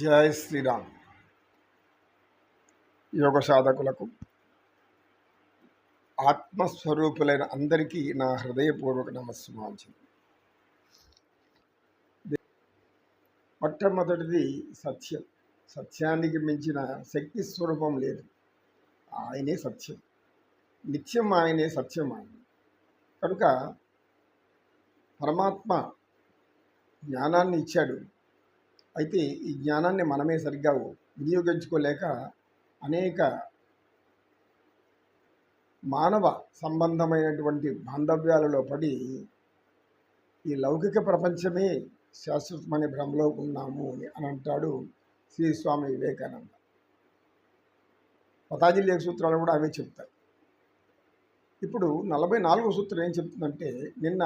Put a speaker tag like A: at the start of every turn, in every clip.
A: జయ శ్రీరామ్. యోగ సాధకులకు ఆత్మస్వరూపులైన అందరికీ నా హృదయపూర్వక నమస్సుమాంచింది మొట్టమొదటిది సత్యం. సత్యానికి మించిన శక్తి స్వరూపం లేదు. ఆయనే సత్యం. నిత్యం ఆయనే సత్యం ఆయన కనుక పరమాత్మ జ్ఞానాన్ని ఇచ్చాడు. అయితే ఈ జ్ఞానాన్ని మనమే సరిగ్గా వినియోగించుకోలేక అనేక మానవ సంబంధమైనటువంటి బాంధవ్యాలలో పడి ఈ లౌకిక ప్రపంచమే శాశ్వతమనే భ్రమలో ఉన్నాము అని అని అంటాడు శ్రీ స్వామి వివేకానంద. పతాంజలి లేఖ సూత్రాలు కూడా అవే చెప్తాయి. ఇప్పుడు నలభై నాలుగో సూత్రం ఏం చెప్తుందంటే నిన్న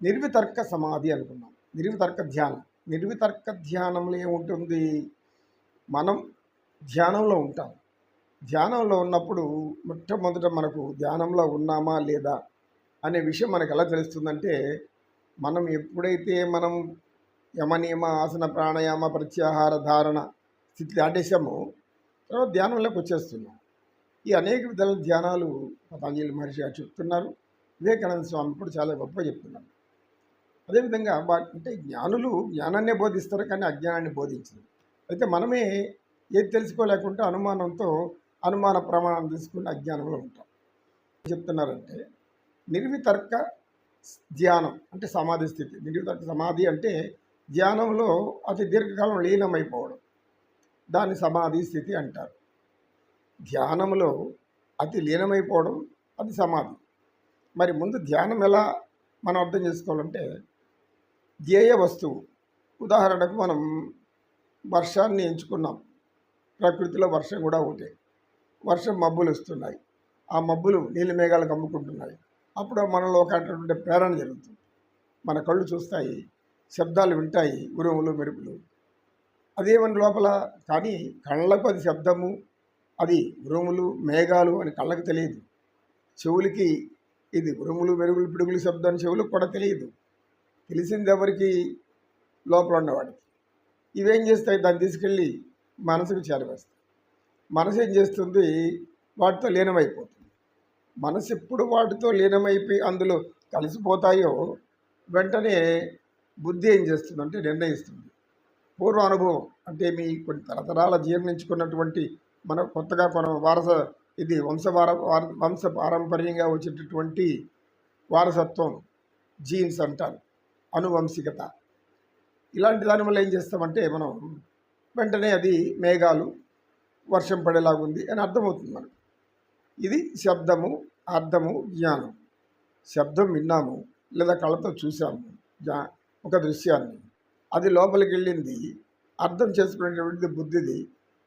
A: నిర్వితర్క సమాధి అనుకున్నాం. నిర్వితర్క ధ్యానం. నిర్వితర్క ధ్యానంలో ఏముంటుంది? మనం ధ్యానంలో ఉంటాం. ధ్యానంలో ఉన్నప్పుడు మొట్టమొదట మనకు ధ్యానంలో ఉన్నామా లేదా అనే విషయం మనకు ఎలా తెలుస్తుందంటే మనం ఎప్పుడైతే మనం యమనియమ ఆసన ప్రాణాయామ ప్రత్యాహార ధారణ స్థితి దాటేసామో తర్వాత ధ్యానంలోకి వచ్చేస్తున్నాం. ఈ అనేక విధాల ధ్యానాలు పతాంజలి మహర్షి గారు చెప్తున్నారు. వివేకానంద స్వామి కూడా చాలా గొప్పగా చెప్తున్నారు. అదేవిధంగా అంటే జ్ఞానులు జ్ఞానాన్నే బోధిస్తారు కానీ అజ్ఞానాన్ని బోధించరు. అయితే మనమే ఏది తెలుసుకోలేకుంటే అనుమానంతో అనుమాన ప్రమాణం తీసుకుని అజ్ఞానంలో ఉంటాం. చెప్తున్నారంటే నిర్వితర్క ధ్యానం అంటే సమాధి స్థితి. నిర్వితర్క సమాధి అంటే ధ్యానంలో అతి దీర్ఘకాలం లీనమైపోవడం. దాన్ని సమాధి స్థితి అంటారు. ధ్యానంలో అతి లీనమైపోవడం అది సమాధి. మరి ముందు ధ్యానం ఎలా మనం అర్థం చేసుకోవాలంటే ధ్యేయ వస్తువు. ఉదాహరణకు మనం వర్షాన్ని ఎంచుకున్నాం. ప్రకృతిలో వర్షం కూడా ఒకటే. వర్షం మబ్బులు వస్తున్నాయి ఆ మబ్బులు నీళ్ళ మేఘాలు కమ్ముకుంటున్నాయి అప్పుడు మనలో ఒక అటువంటి ప్రేరణ జరుగుతుంది. మన కళ్ళు చూస్తాయి. శబ్దాలు వింటాయి. ఉరుములు మెరుపులు. అదేమని లోపల. కానీ కళ్ళకు అది శబ్దము అది ఉరుములు మేఘాలు అని కళ్ళకు తెలియదు. చెవులకి ఇది ఉరుములు మెరుగులు పిడుగులు శబ్దం అని చెవులకు కూడా తెలియదు. తెలిసింది ఎవరికి? లోపల ఉన్నవాడికి ఇవేం చేస్తాయి? దాన్ని తీసుకెళ్ళి మనసుకు చేరవేస్తాయి. మనసు ఏం చేస్తుంది? వాటితో లీనమైపోతుంది. మనసు ఎప్పుడు వాటితో లీనమైపోయి అందులో కలిసిపోతాయో వెంటనే బుద్ధి ఏం చేస్తుంది అంటే నిర్ణయిస్తుంది. పూర్వ అనుభవం అంటే మీ కొన్ని తరతరాల జీర్ణించుకున్నటువంటి మన కొత్తగా కొన వారస ఇది వంశ వార- వంశ పారంపర్యంగా వచ్చేటటువంటి వారసత్వం జీన్స్ అంటారు. అనువంశికత. ఇలాంటి దాని వల్ల ఏం చేస్తామంటే మనం వెంటనే అది మేఘాలు వర్షం పడేలాగుంది అని అర్థమవుతుంది మనకు. ఇది శబ్దము అర్థము జ్ఞానం. శబ్దం విన్నాము లేదా కళ్ళతో చూసాము జ్ఞా ఒక దృశ్యాన్ని. అది లోపలికి వెళ్ళింది అర్థం చేసుకునేటువంటిది బుద్ధిది.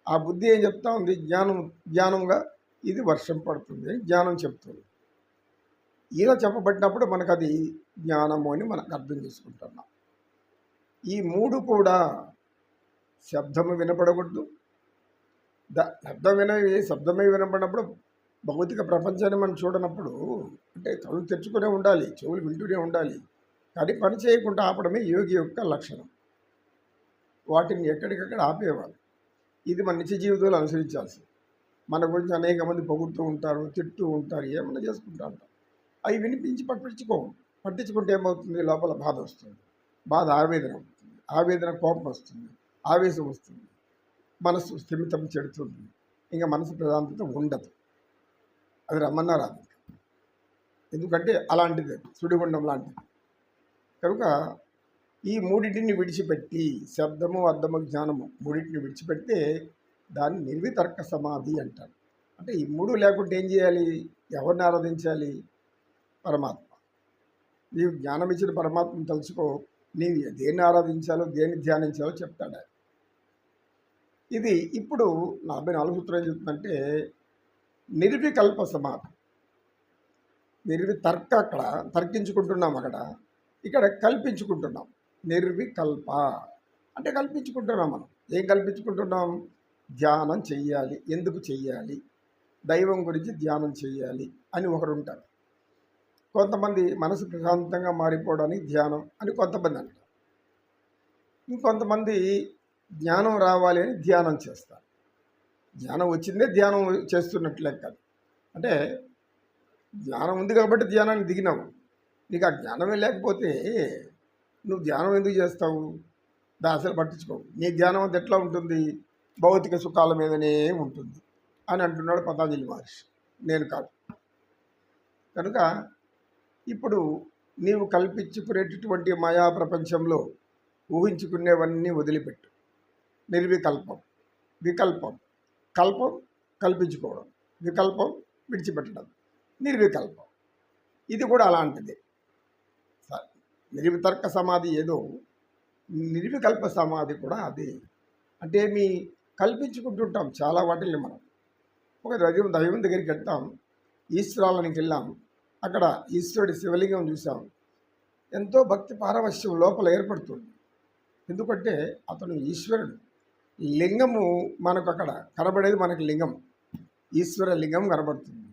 A: ఆ బుద్ధి ఏం చెప్తా ఉంది? జ్ఞానం జ్ఞానంగా ఇది వర్షం పడుతుంది అని జ్ఞానం చెప్తుంది. ఇలా చెప్పబడినప్పుడు మనకు అది జ్ఞానము అని మనకు అర్థం చేసుకుంటున్నాం. ఈ మూడు కూడా శబ్దము వినపడకూడదు. ద శబ్దం విన శబ్దమే వినపడినప్పుడు భౌతిక ప్రపంచాన్ని మనం చూడనప్పుడు అంటే కళ్ళు తెచ్చుకునే ఉండాలి చెవులు వింటూనే ఉండాలి. కానీ పని చేయకుండా ఆపడమే యోగి యొక్క లక్షణం. వాటిని ఎక్కడికక్కడ ఆపేవాళ్ళు. ఇది మన నిత్య జీవితంలో అనుసరించాల్సింది. మన గురించి అనేక మంది పొగుడుతూ ఉంటారు తిట్టు ఉంటారు ఏమన్నా చేసుకుంటూ ఉంటారు అవి వినిపించి పట్టించుకో పట్టించుకుంటే ఏమవుతుంది? లోపల బాధ వస్తుంది. బాధ ఆవేదన అవుతుంది ఆవేదన కోపం వస్తుంది. ఆవేశం వస్తుంది. మనసు స్థిమితం చెడుతుంది. ఇంకా మనసు ప్రశాంతత ఉండదు. అది రమ్మన్నా రాదు ఎందుకంటే అలాంటిది సుడిగుండం లాంటిది. కనుక ఈ మూడింటిని విడిచిపెట్టి శబ్దము అర్థము జ్ఞానము మూడింటిని విడిచిపెడితే దాన్ని నిర్వితర్క సమాధి అంటారు. అంటే ఈ మూడు లేకుంటే ఏం చేయాలి? ఎవరిని ఆరాధించాలి? పరమాత్మ. నీవు జ్ఞానం ఇచ్చిన పరమాత్మను తెలుసుకో నీవు దేన్ని ఆరాధించాలో దేన్ని ధ్యానించాలో చెప్తాడు ఆయన. ఇది ఇప్పుడు నలభై నాలుగు సూత్రం ఏం చెప్తుందంటే నిర్వికల్ప సమాధి. నిర్వితర్క అక్కడ తర్కించుకుంటున్నాం అక్కడ. ఇక్కడ కల్పించుకుంటున్నాం. నిర్వికల్ప. అంటే కల్పించుకుంటున్నాం మనం. ఏం కల్పించుకుంటున్నాం? ధ్యానం చెయ్యాలి. ఎందుకు చెయ్యాలి? దైవం గురించి ధ్యానం చెయ్యాలి అని ఒకరు ఉంటారు కొంతమంది మనసు ప్రశాంతంగా మారిపోవడానికి ధ్యానం అని కొంతమంది అంటారు. ఇంకొంతమంది జ్ఞానం రావాలి అని ధ్యానం చేస్తారు. ధ్యానం వచ్చిందే ధ్యానం చేస్తున్నట్లే కాదు అంటే జ్ఞానం ఉంది కాబట్టి ధ్యానాన్ని దిగినావు. నీకు ఆ జ్ఞానమే లేకపోతే నువ్వు ధ్యానం ఎందుకు చేస్తావు? దాసలు పట్టించుకోవు నీ ధ్యానం అది ఎట్లా ఉంటుంది? భౌతిక సుఖాల మీదనే ఉంటుంది అని అంటున్నాడు పతాంజలి మహర్షి. నేను కాదు. కనుక ఇప్పుడు నీవు కల్పించుకునేటటువంటి మాయా ప్రపంచంలో ఊహించుకునేవన్నీ వదిలిపెట్టు. నిర్వికల్పం వికల్పం కల్పం కల్పించుకోవడం వికల్పం విడిచిపెట్టడం నిర్వికల్పం. ఇది కూడా అలాంటిదే. నిర్వితర్క సమాధి ఏదో నిర్వికల్ప సమాధి కూడా అదే. అంటే మీ కల్పించుకుంటుంటాం చాలా వాటిల్ని మనం. ఒక దైవం దైవం దగ్గరికి వెళ్తాం ఈశ్వరాలనికి వెళ్ళాం అక్కడ ఈశ్వరుడి శివలింగం చూసాం ఎంతో భక్తి పారవశ్యం లోపల ఏర్పడుతుంది. ఎందుకంటే అతను ఈశ్వరుడు. లింగము మనకు అక్కడ కనబడేది మనకి లింగం. ఈశ్వర లింగం కనబడుతుంది.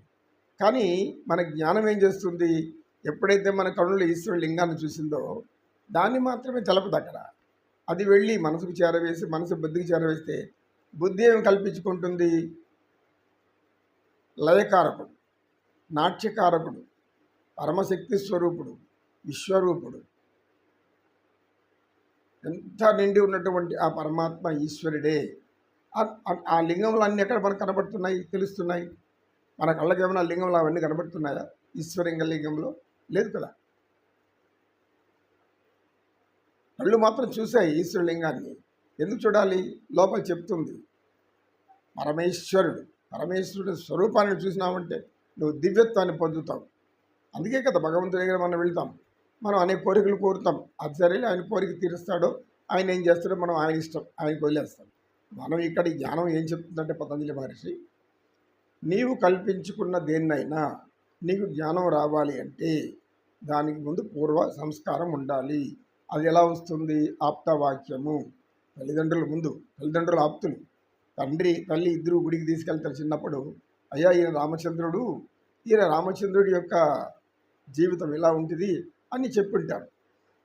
A: కానీ మన జ్ఞానం ఏం చేస్తుంది? ఎప్పుడైతే మన కనులు ఈశ్వర లింగాన్ని చూసిందో దాన్ని మాత్రమే తెలపదు అక్కడ. అది వెళ్ళి మనసుకు చేరవేసి మనసు బుద్ధికి చేరవేస్తే బుద్ధి ఏమి కల్పించుకుంటుంది? లయకారకుడు నాట్యకారకుడు పరమశక్తి స్వరూపుడు విశ్వరూపుడు ఎంత నిండి ఉన్నటువంటి ఆ పరమాత్మ ఈశ్వరుడే. ఆ- లింగములు లింగంలో అన్నీ ఎక్కడ మనకు కనబడుతున్నాయి తెలుస్తున్నాయి? మన కళ్ళకి ఏమైనా లింగములు అవన్నీ కనబడుతున్నాయా? ఈశ్వరింగ లింగంలో లేదు కదా. కళ్ళు మాత్రం చూసాయి ఈశ్వరలింగాన్ని ఎందుకు చూడాలి? లోపల చెప్తుంది. పరమేశ్వరుడు పరమేశ్వరుడు స్వరూపాన్ని చూసినావంటే నువ్వు దివ్యత్వాన్ని పొందుతావు. అందుకే కదా భగవంతుడి దగ్గర మనం వెళ్తాం. మనం అనేక కోరికలు కోరుతాం. అది సరే ఆయన కోరిక తీరుస్తాడో ఆయన ఏం చేస్తాడో మనం ఆయన ఇష్టం ఆయనకు వదిలేస్తాం. మనం ఇక్కడ జ్ఞానం ఏం చెప్తుందంటే పతంజలి మహర్షి నీవు కల్పించుకున్న దేన్నైనా నీకు జ్ఞానం రావాలి అంటే దానికి ముందు పూర్వ సంస్కారం ఉండాలి. అది ఎలా వస్తుంది? ఆప్తవాక్యము. తల్లిదండ్రుల ముందు తల్లిదండ్రుల ఆప్తులు. తండ్రి తల్లి ఇద్దరు గుడికి తీసుకెళ్తారు చిన్నప్పుడు. అయ్యా ఈయన రామచంద్రుడు. ఈయన రామచంద్రుడి యొక్క జీవితం ఇలా ఉంటుంది అని చెప్పుంటారు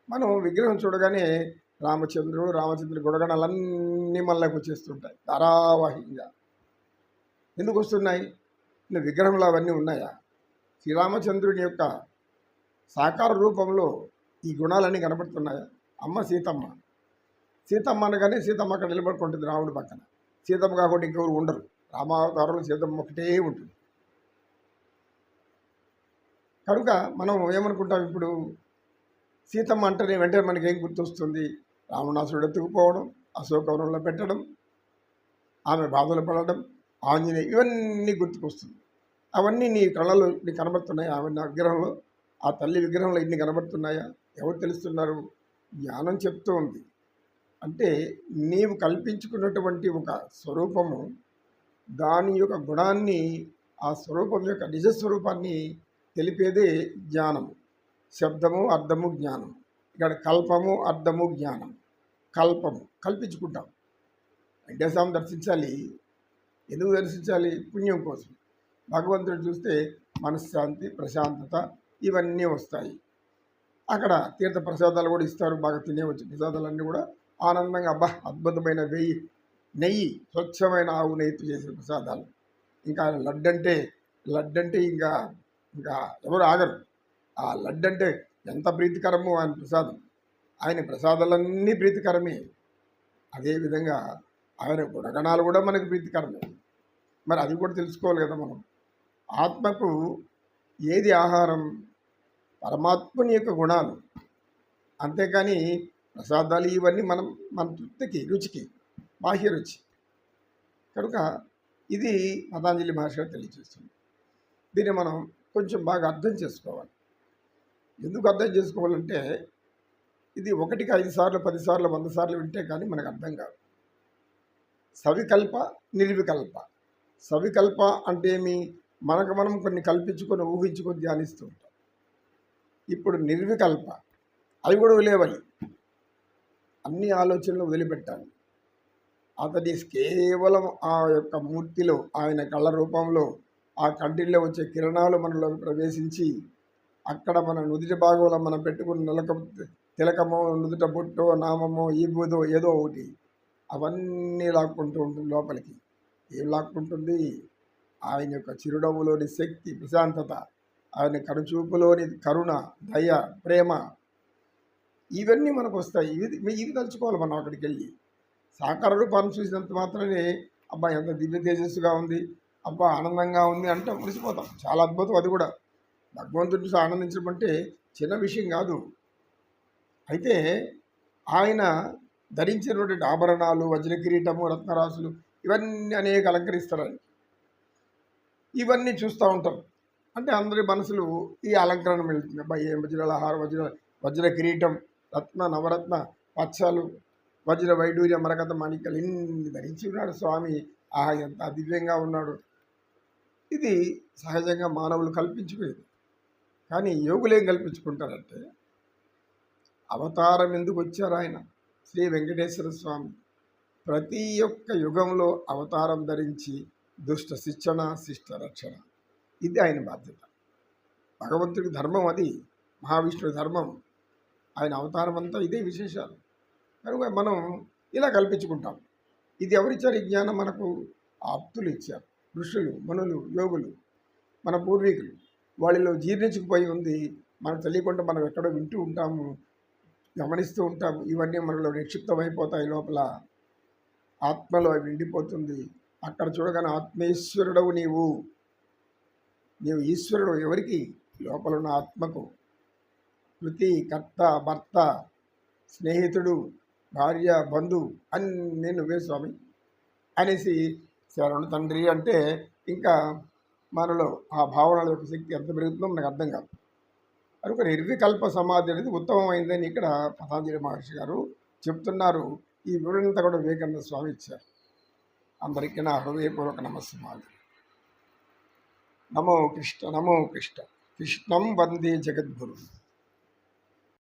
A: మనం విగ్రహం చూడగానే రామచంద్రుడు రామచంద్రుడు గుణగణాలన్నీ మనలోకి వచ్చేస్తుంటాయి ధారావాహికంగా. ఎందుకు వస్తున్నాయి? ఇన్ని విగ్రహంలో అవన్నీ ఉన్నాయా? శ్రీరామచంద్రుని యొక్క సాకార రూపంలో ఈ గుణాలన్నీ కనబడుతున్నాయా? అమ్మ సీతమ్మ. సీతమ్మ అనగానే సీతమ్మ అక్కడ నిలబడుకుంటుంది రాముడి పక్కన. సీతమ్మ కాకుండా ఇంకెవరు ఉండరు. రామావతారంలో సీతమ్మ ఒకటే ఉంటుంది. కనుక మనం ఏమనుకుంటాం ఇప్పుడు? సీతమ్మ అంటేనే వెంటనే మనకి ఏం గుర్తొస్తుంది? రావణాసురుడు ఎత్తుకుపోవడం అశోకవనంలో పెట్టడం ఆమె బాధలు పడడం ఆంజనేయ ఇవన్నీ గుర్తుకొస్తుంది. అవన్నీ నీ కళ్ళలో నీ కనబడుతున్నాయి? ఆమె నా విగ్రహంలో ఆ తల్లి విగ్రహంలో ఇన్ని కనబడుతున్నాయా? ఎవరు తెలుస్తున్నారు? జ్ఞానం చెప్తూ ఉంది. అంటే నీవు కల్పించుకున్నటువంటి ఒక స్వరూపము దాని యొక్క గుణాన్ని ఆ స్వరూపం యొక్క నిజస్వరూపాన్ని తెలిపేదే జ్ఞానము. శబ్దము అర్థము జ్ఞానం. ఇక్కడ కల్పము అర్థము జ్ఞానం. కల్పము కల్పించుకుంటాం. వెంకటేశ్వరం దర్శించాలి. ఎందుకు దర్శించాలి? పుణ్యం కోసం. భగవంతుడు చూస్తే మనశ్శాంతి ప్రశాంతత ఇవన్నీ వస్తాయి. అక్కడ తీర్థ ప్రసాదాలు కూడా ఇస్తారు బాగా తినేవచ్చు. ప్రసాదాలన్నీ కూడా ఆనందంగా అబ్బా అద్భుతమైన వెయ్యి నెయ్యి స్వచ్ఛమైన ఆవు నెయ్యితో చేసిన ప్రసాదాలు. ఇంకా లడ్డంటే లడ్డంటే ఇంకా ఇంకా ఎవరు ఆగరు. ఆ లడ్డు అంటే ఎంత ప్రీతికరమో ఆయన ప్రసాదం. ఆయన ప్రసాదాలన్నీ ప్రీతికరమే. అదేవిధంగా ఆయన గుణగణాలు కూడా మనకి ప్రీతికరమే. మరి అది కూడా తెలుసుకోవాలి కదా మనం. ఆత్మకు ఏది ఆహారం? పరమాత్మని యొక్క గుణాలు. అంతేకాని ప్రసాదాలు ఇవన్నీ మనం మన తృప్తికి రుచికి బాహ్య రుచి. కనుక ఇది పతాంజలి మహర్షి తెలియజేస్తుంది దీన్ని మనం కొంచెం బాగా అర్థం చేసుకోవాలి. ఎందుకు అర్థం చేసుకోవాలంటే ఇది ఒకటికి ఐదు సార్లు పది సార్లు వంద సార్లు వింటే కానీ మనకు అర్థం కాదు. సవికల్ప నిర్వికల్ప. సవికల్ప అంటే ఏమి? మనకు మనం కొన్ని కల్పించుకొని ఊహించుకొని ధ్యానిస్తూ ఉంటాం. ఇప్పుడు నిర్వికల్ప అవి కూడా వదిలేవాలి అన్ని ఆలోచనలు వదిలిపెట్టాలి. అతని కేవలం ఆ యొక్క మూర్తిలో ఆయన కళ్ళ రూపంలో ఆ కంటిలో వచ్చే కిరణాలు మనలోకి ప్రవేశించి అక్కడ మన నుదుటి భాగంలో మనం పెట్టుకుని నిలక తిలకమో నుదుట బొట్టో నామమో ఈ బూదో ఏదో ఒకటి అవన్నీ లాక్కుంటూ ఉంటుంది లోపలికి. ఏం లాక్కుంటుంది? ఆయన యొక్క చిరునవ్వులోని శక్తి ప్రశాంతత ఆయన కనుచూపులోని కరుణ దయ ప్రేమ ఇవన్నీ మనకు వస్తాయి ఇవి ఇవి తలుచుకోవాలి మనం అక్కడికి వెళ్ళి సాకార రూపాన్ని చూసినంత మాత్రమే అబ్బాయి ఎంత దివ్య తేజస్సుగా ఉంది. అబ్బా ఆనందంగా ఉంది అంటే మురిసిపోతాం. చాలా అద్భుతం అది కూడా. భగవంతుడి చూసి ఆనందించడం అంటే చిన్న విషయం కాదు. అయితే ఆయన ధరించినటువంటి ఆభరణాలు వజ్ర కిరీటము రత్నరాసులు ఇవన్నీ అనేక అలంకరిస్తారు ఇవన్నీ చూస్తూ ఉంటాం. అంటే అందరి మనసులు ఈ అలంకరణ వెళ్తుంది. అబ్బాయి ఏం వజ్రాల హార వజ్ర వజ్ర కిరీటం రత్న నవరత్న పచ్చలు వజ్ర వైడూర్య మరకత మాణిక్యాలు ఇన్ని ధరించి ఉన్నాడు స్వామి. ఆహా ఎంత దివ్యంగా ఉన్నాడు. ఇది సహజంగా మానవులు కల్పించుకునేది కానీ యోగులు ఏం కల్పించుకుంటారంటే అవతారం ఎందుకు వచ్చారు ఆయన? శ్రీ వెంకటేశ్వర స్వామి ప్రతి ఒక్క యుగంలో అవతారం ధరించి దుష్ట శిక్షణ శిష్ట రక్షణ ఇది ఆయన బాధ్యత. భగవంతుడి ధర్మం అది మహావిష్ణువు ధర్మం. ఆయన అవతారం అంతా ఇదే విశేషాలు. కనుక మనం ఇలా కల్పించుకుంటాం. ఇది ఎవరిచ్చారు ఈ జ్ఞానం? మనకు ఆప్తులు ఇచ్చారు. ఋషులు మనులు యోగులు మన పూర్వీకులు వాళ్ళలో జీర్ణించుకుపోయి ఉంది. మనం తెలియకుండా మనం ఎక్కడో వింటూ ఉంటాము గమనిస్తూ ఉంటాము. ఇవన్నీ మనలో నిక్షిప్తమైపోతాయి లోపల. ఆత్మలో అవి నిండిపోతుంది అక్కడ చూడగానే ఆత్మేశ్వరుడవు నీవు. నీవు ఈశ్వరుడు ఎవరికి? లోపల ఉన్న ఆత్మకు. కృతి కర్త భర్త స్నేహితుడు భార్య బంధువు అన్నీ నువ్వే స్వామి అనేసి శరణు తండ్రి అంటే ఇంకా మనలో ఆ భావనల యొక్క శక్తి ఎంత పెరుగుతుందో మనకు అర్థం కాదు. కనుక నిర్వికల్ప సమాధి అనేది ఉత్తమమైందని ఇక్కడ పతాంజలి మహర్షి గారు చెప్తున్నారు. ఈ వివరణంతా కూడా వివేకానంద స్వామి ఇచ్చారు. అందరికీ నా హృదయపూర్వక నమస్మాలు నమో కృష్ణ నమో కృష్ణ. కృష్ణం వందే జగద్గురు.